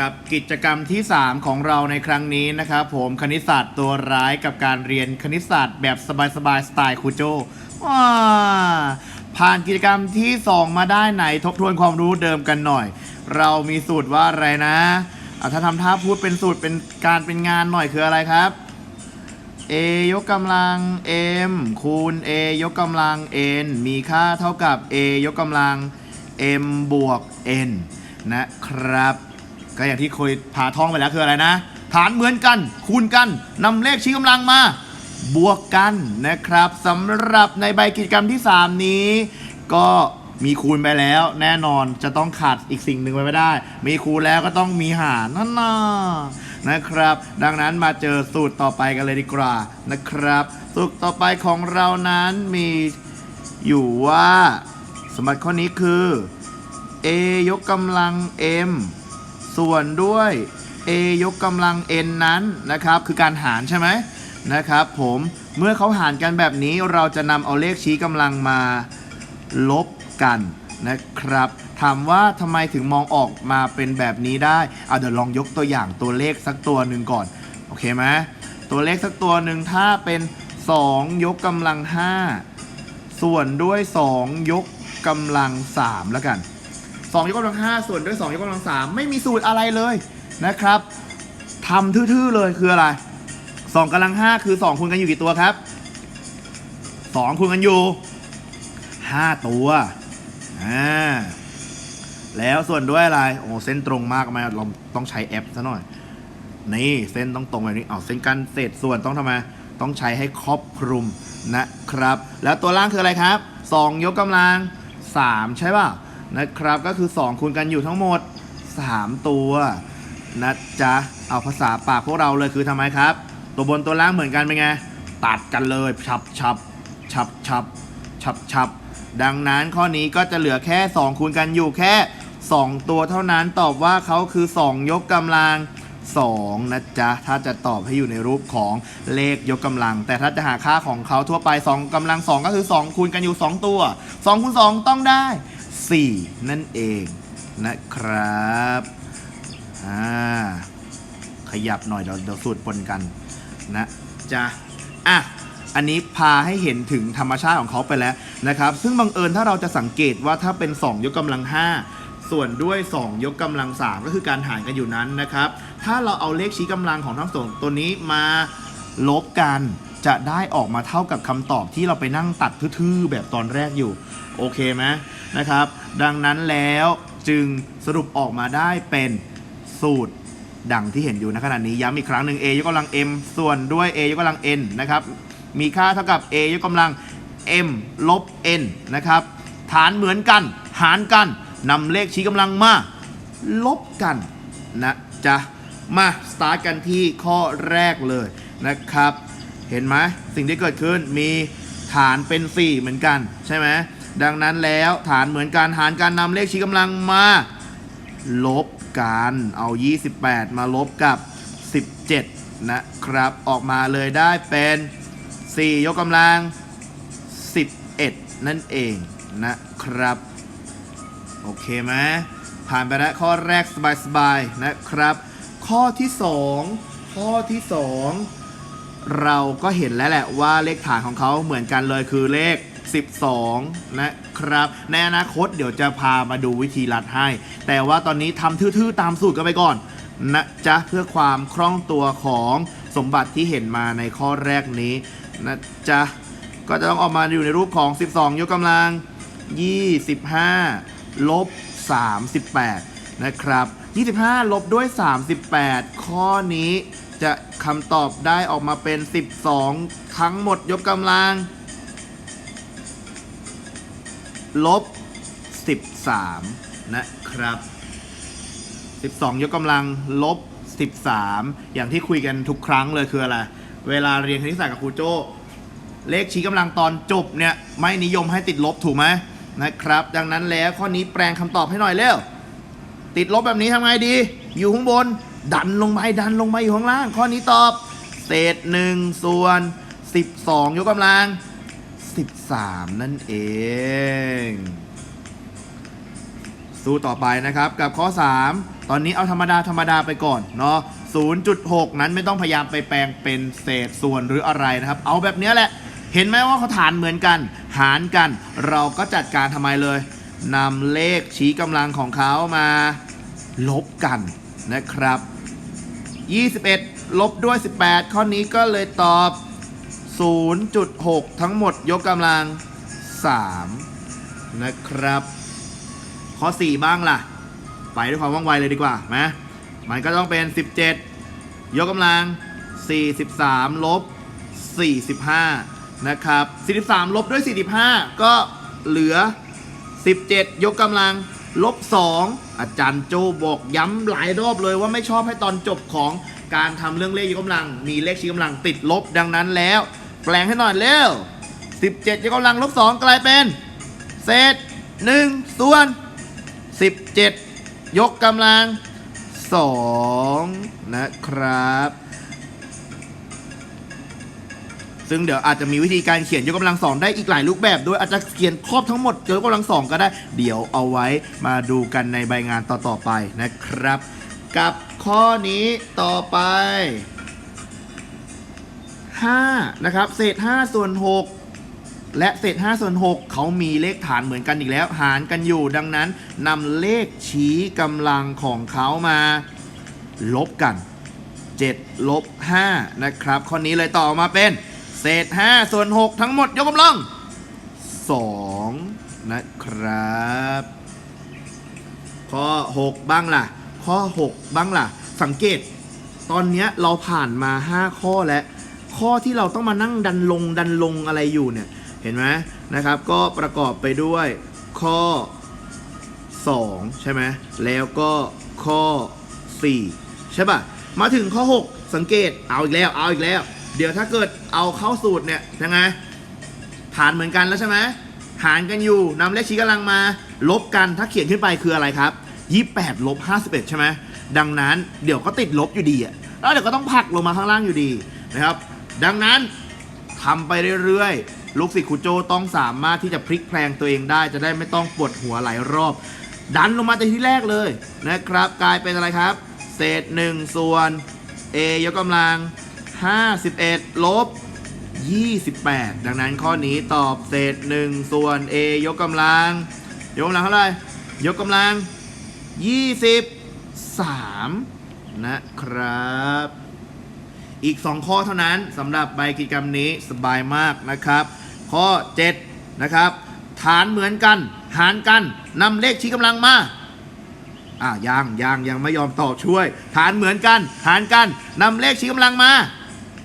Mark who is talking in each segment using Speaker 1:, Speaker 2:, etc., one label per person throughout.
Speaker 1: กับกิจกรรมที่ 3 ของเราในครั้งนี้นะครับผมคณิตศาสตร์ตัวร้ายกับการเรียนคณิตศาสตร์แบบสบายๆสไตล์ครูโจว้าผ่านกิจกรรมที่ 2 มาได้ไหนทบทวนความรู้เดิมกันหน่อย เรามีสูตรว่าอะไรนะอะถ้าทำท่าพูดเป็นสูตรเป็นการเป็นงานหน่อยคืออะไรครับ a ยกกำลัง m คูณ a ยกกำลัง n มีค่าเท่ากับ a ยกกำลัง m บวก n นะครับ ก็อย่างที่เคยพาท่องไปแล้วคืออะไรนะ ฐานเหมือนกัน คูณกันนำเลขชี้กำลังมาบวกกันนะครับสำหรับในใบกิจกรรมที่ 3 นี้ ก็มีคูณไปแล้ว แน่นอนจะต้องขาดอีกสิ่งหนึ่งไปไม่ได้ มีคูณแล้วก็ต้องมีหารนั่นนะนะครับ ดังนั้นมาเจอสูตรต่อไปกันเลยดีกว่านะครับ สูตรต่อไปของเรานั้นมีอยู่ว่า สมบัติข้อนี้คือ a ยกกำลัง m ส่วนด้วย a ยกกำลัง n นั้นนะครับ คือการหารใช่ไหมนะครับผมเมื่อเขาหารกันแบบนี้เราจะนำเอาเลขชี้กำลังมาลบกันนะครับถามว่าทำไมถึงมองออกมาเป็นแบบนี้ได้เอาเดี๋ยวลองยกตัวอย่างตัวเลขสักตัวหนึ่งก่อน โอเคไหมตัวเลขสักตัวหนึ่งถ้าเป็น 2 ยกกำลัง 5 ส่วนด้วย 2 ยกกำลัง3แล้วกัน 2ยกกำลัง5ส่วนด้วย 2 ยกกำลัง 3 ไม่มีสูตรอะไรเลยนะครับทำทื่อๆเลยคืออะไร 2กำลัง 5 คือ 2คูณกันอยู่กี่ตัวครับ 2คูณกันอยู่ 5 ตัวอ่าแล้วส่วนด้วยอะไร โอ้เส้นตรงมากไหมเราต้องใช้แอปซะหน่อย นี่เส้นต้องตรงแบบนี้เอาเส้นกันเศษส่วนต้องทำไมต้องใช้ให้ครอบคลุมนะครับ แล้วตัวล่างคืออะไรครับ 2 ยกกำลัง 3 ใช่ป่ะ นะครับก็คือ 2คูณกันอยู่ทั้งหมด 3 ตัวนะจ๊ะเอาภาษาปากพวกเราเลยคือทำไมครับ ตัวบนตัวล่างเหมือนกันเป็นไงตัดกันเลยชับชับชับชับชับชับดังนั้นข้อนี้ก็จะเหลือแค่ 2 คูณกันอยู่แค่ 2 ตัวเท่านั้นตอบว่าเขาคือ 2 ยกกำลัง 2 นะจ๊ะ ถ้าจะตอบให้อยู่ในรูปของเลขยกกำลัง แต่ถ้าจะหาค่าของเขาทั่วไป 2กำลัง 2 ก็คือ 2 คูณกันอยู่ 2 ตัว 2คูณ2ต้องได้ 4 นั่นเองนะครับอ่าขยับหน่อยเดี๋ยวเดี๋ยวสูตรปนกันนะจ๊ะอะอันนี้พาให้เห็นถึงธรรมชาติของเขาไปแล้วนะครับ ซึ่งบังเอิญถ้าเราจะสังเกตว่าถ้าเป็น 2 ยกกำลัง 5 ส่วนด้วย 2 ยกกำลัง 3 ก็คือการหารกันอยู่นั้นนะครับ ถ้าเราเอาเลขชี้กำลังของทั้งสองตัวนี้มาลบกัน จะได้ออกมาเท่ากับคำตอบที่เราไปนั่งตัดทื่อๆแบบตอนแรกอยู่ โอเคไหมนะครับ ดังนั้นแล้วจึงสรุปออกมาได้เป็นสูตรดังที่เห็นอยู่ในขณะนี้ย้ำอีกครั้งหนึ่ง a ยกกำลัง m ส่วนด้วย a ยกกำลัง n นะครับ มีค่าเท่ากับ a ยกกำลัง m ลบ n นะครับ ฐานเหมือนกัน หารกันนำเลขชี้กำลังมา ลบกันนะจ๊ะ มาสตาร์ทกันที่ข้อแรกเลยนะครับ เห็นไหมสิ่งที่เกิดขึ้นมีฐานเป็น 4 เหมือนกัน ใช่ไหมดังนั้นแล้วฐานเหมือนกันหารการนำเลขชี้กำลังมา ลบกันเอา 28 มาลบกับ 17 นะครับ ออกมาเลยได้เป็น 4 ยกกำลัง 11 นั่นเองนะครับ โอเคไหมผ่านไปแล้วข้อแรกสบายๆนะครับ ข้อที่ 2 ข้อที่ 2 เราก็เห็นแล้วแหละว่าเลขฐานของเขาเหมือนกันเลยคือเลข 12 นะครับในอนาคตเดี๋ยวจะพามาดูวิธีรัดให้ แต่ว่าตอนนี้ทำทื่อๆตามสูตรกันไปก่อนนะจ๊ะเพื่อความคล่องตัวของสมบัติที่เห็นมาในข้อแรกนี้นะจ๊ะก็จะต้องออกมาอยู่ในรูปของ 12 ยกกำลัง 25 ลบ 38 นะครับ 25 ลบด้วย 38 ข้อนี้ จะคำตอบได้ออกมาเป็น 12 ทั้งหมดยกกำลัง ลบ 13 นะครับ 12 ยกกำลัง ลบ 13 อย่างที่คุยกันทุกครั้งเลยคืออะไร เวลาเรียนคณิตศาสตร์กับครูโจ้เลขชี้กำลังตอนจบเนี่ย ไม่นิยมให้ติดลบถูกไหมนะครับ ดังนั้นแล้วข้อนี้แปลงคำตอบให้หน่อยเร็ว ติดลบแบบนี้ทำไงดี อยู่ข้างบน ดันลงไปดันลงไปอยู่ข้างล่าง ข้อนี้ตอบ เศษ1ส่วน 12 ยกกำลัง 13 นั่นเอง สู้ต่อไปนะครับกับข้อ 3 ตอนนี้เอาธรรมดาธรรมดาไปก่อนเนาะ0.6 นั้นไม่ต้องพยายามไปแปลงเป็นเศษส่วนหรืออะไรนะครับ เอาแบบเนี้แหละ เห็นไหมว่าเขาฐานเหมือนกัน หารกัน เราก็จัดการทำไมเลยนำเลขชี้กำลังของเขามา ลบกันนะครับ 21 ลบด้วย 18 ข้อนี้ก็เลยตอบ 0.6 ทั้งหมดยกกำลัง 3 นะครับ ข้อ 4 บ้างล่ะ ไปด้วยความว่องไวเลยดีกว่าไหมมันก็ต้องเป็น 17 ยกกำลัง 43 ลบ 45 นะครับ 43 ลบด้วย 45 ก็เหลือ 17 ยกกำลัง ลบ2อาจารย์โจบอกย้ำหลายรอบเลยว่าไม่ชอบให้ตอนจบของการทำเรื่องเลขยกกำลัง มีเลขชี้กำลังติดลบดังนั้นแล้ว แปลงให้หน่อยเร็ว 17ยกกำลังลบ2กลายเป็น เศษ 1 ส่วน 17 ยกกำลัง 2 นะครับ ซึ่งเดี๋ยวอาจจะมีวิธีการเขียนยกกำลังสองได้อีกหลายรูปแบบด้วยอาจจะเขียนครอบทั้งหมดยกกำลังสองก็ได้ เดี๋ยวเอาไว้มาดูกันในใบงานต่อๆไปนะครับ กับข้อนี้ต่อไป 5 นะครับ เศษ 5 ส่วน 6และเศษ5ส่วน6เขามีเลขฐานเหมือนกันอีกแล้ว หารกันอยู่ดังนั้นนำเลขชี้กำลังของเขามา ลบกัน7ลบ5นะครับ ข้อนี้เลยต่อมาเป็น เศษ5ส่วน6ทั้งหมดยกกำลัง2นะครับ ข้อ 6 บ้างล่ะ ข้อ 6 บ้างล่ะ สังเกต ตอนนี้เราผ่านมา 5 ข้อแล้ว ข้อที่เราต้องมานั่งดันลงดันลงอะไรอยู่เนี่ย เห็นไหมนะครับ ก็ประกอบไปด้วยข้อ 2 ใช่ไหมแล้วก็ข้อ 4 ใช่ป่ะ มาถึงข้อ 6 สังเกตเอาอีกแล้วเอาอีกแล้ว เดี๋ยวถ้าเกิดเอาเข้าสูตรเนี่ยยังไงฐานเหมือนกันแล้วใช่ไหมหารกันอยู่นำเลขชี้กำลังมา ลบกันถ้าเขียนขึ้นไปคืออะไรครับ28ลบ51 ใช่ไหมดังนั้นเดี๋ยวก็ติดลบอยู่ดีอะแล้วเดี๋ยวก็ต้องผักลงมาข้างล่างอยู่ดีนะครับ ดังนั้นทำไปเรื่อยๆ ลูกศิษย์ครูโจต้องสามารถที่จะพลิกแพลงตัวเองได้ จะได้ไม่ต้องปวดหัวหลายรอบ ดันลงมาแต่ที่แรกเลยนะครับ กลายเป็นอะไรครับ เศษ1ส่วน a ยกกำลัง 51 ลบ 28 ดังนั้นข้อนี้ตอบเศษ 1 ส่วน a ยกกำลัง ยกกำลังเท่าไหร่ยกกำลัง 23 นะครับ อีก 2 ข้อเท่านั้นสำหรับใบกิจกรรมนี้สบายมากนะครับ ข้อ 7 นะครับ ฐานเหมือนกัน หารกันนำเลขชี้กำลังมาอะยังยังยังไม่ยอมตอบช่วย ฐานเหมือนกัน หารกันนำเลขชี้กำลังมา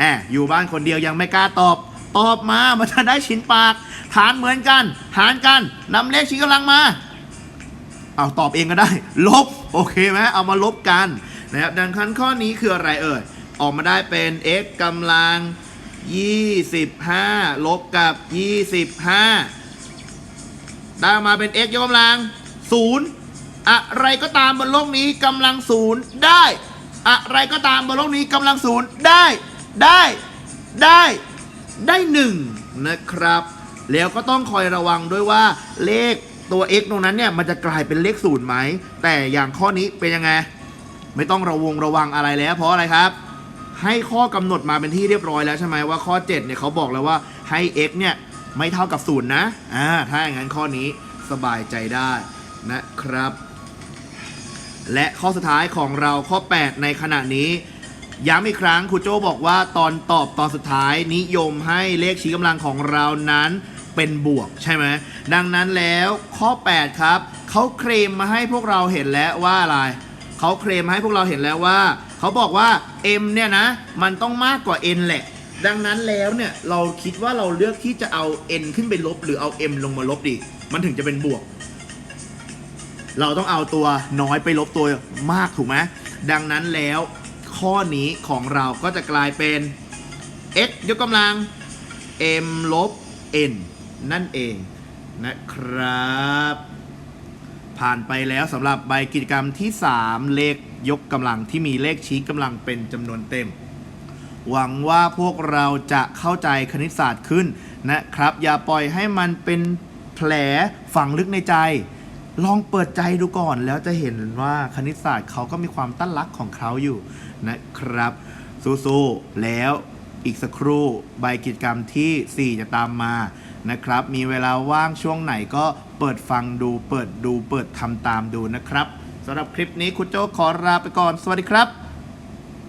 Speaker 1: อบอยู่บ้านคนเดียวยังไม่กล้าตอบ ตอบมา มันจะได้ชินปาก ฐานเหมือนกัน หารกันนำเลขชี้กำลังมา เอาตอบเองก็ได้ ลบ โอเคไหมเอามาลบกันนะครับ ดังนั้นข้อนี้คืออะไรเอ่ย ออกมาได้เป็น x กำลัง 25 ลบกับ 25 ได้มาเป็น x ยกกำลัง 0 อะไรก็ตามบนโลกนี้กำลังศูนย์ได้ อะไรก็ตามบนโลกนี้กำลังศูนย์ได้ ได้ได้ได้หนึ่งนะครับ แล้วก็ต้องคอยระวังด้วยว่าเลขตัว x ตรงนั้นเนี่ยมันจะกลายเป็นเลขศูนย์ไหม แต่อย่างข้อนี้เป็นยังไง ไม่ต้องระวงระวังอะไรแล้ว เพราะอะไรครับ ให้ข้อกำหนดมาเป็นที่เรียบร้อยแล้วใช่ไหมว่าข้อ 7เนี่ยเขาบอกแล้วว่าให้ x เนี่ยไม่เท่ากับศูนย์นะอ่าถ้าอย่างนั้นข้อนี้สบายใจได้นะครับ และข้อสุดท้ายของเราข้อ 8 ในขณะนี้ ย้ำอีกครั้งครูโจบอกว่าตอนตอบตอนสุดท้ายนิยมให้เลขชี้กำลังของเรานั้นเป็นบวกใช่ไหมดังนั้นแล้วข้อ 8 ครับเขาเคลมมาให้พวกเราเห็นแล้วว่าอะไรเขาเคลมมาให้พวกเราเห็นแล้วว่าเขาบอกว่า m เนี่ยนะมันต้องมากกว่า n แหละ ดังนั้นแล้วเนี่ยเราคิดว่าเราเลือกที่จะเอา n ขึ้นไปลบ หรือเอา m ลงมาลบดีมันถึงจะเป็นบวก เราต้องเอาตัวน้อยไปลบตัวมากถูกไหมดังนั้นแล้ว ข้อนี้ของเราก็จะกลายเป็น x ยกกำลัง m ลบ n นั่นเองนะครับ ผ่านไปแล้วสำหรับใบกิจกรรมที่ 3 เลขยกกำลังที่มีเลขชี้กำลังเป็นจำนวนเต็ม หวังว่าพวกเราจะเข้าใจคณิตศาสตร์ขึ้นนะครับ อย่าปล่อยให้มันเป็นแผลฝังลึกในใจ ลองเปิดใจดูก่อนแล้วจะเห็นว่าคณิตศาสตร์เขาก็มีความตั้นรักของเขาอยู่นะครับสู้ๆแล้วอีกสักครู่ใบกิจกรรมทีสี่ 4 จะตามมานะครับ มีเวลาว่างช่วงไหนก็เปิดฟังดู เปิดดูเปิดทำตามดูนะครับสำหรับคลิปนี้คุณโจขอลาไปก่อน สวัสดีครับ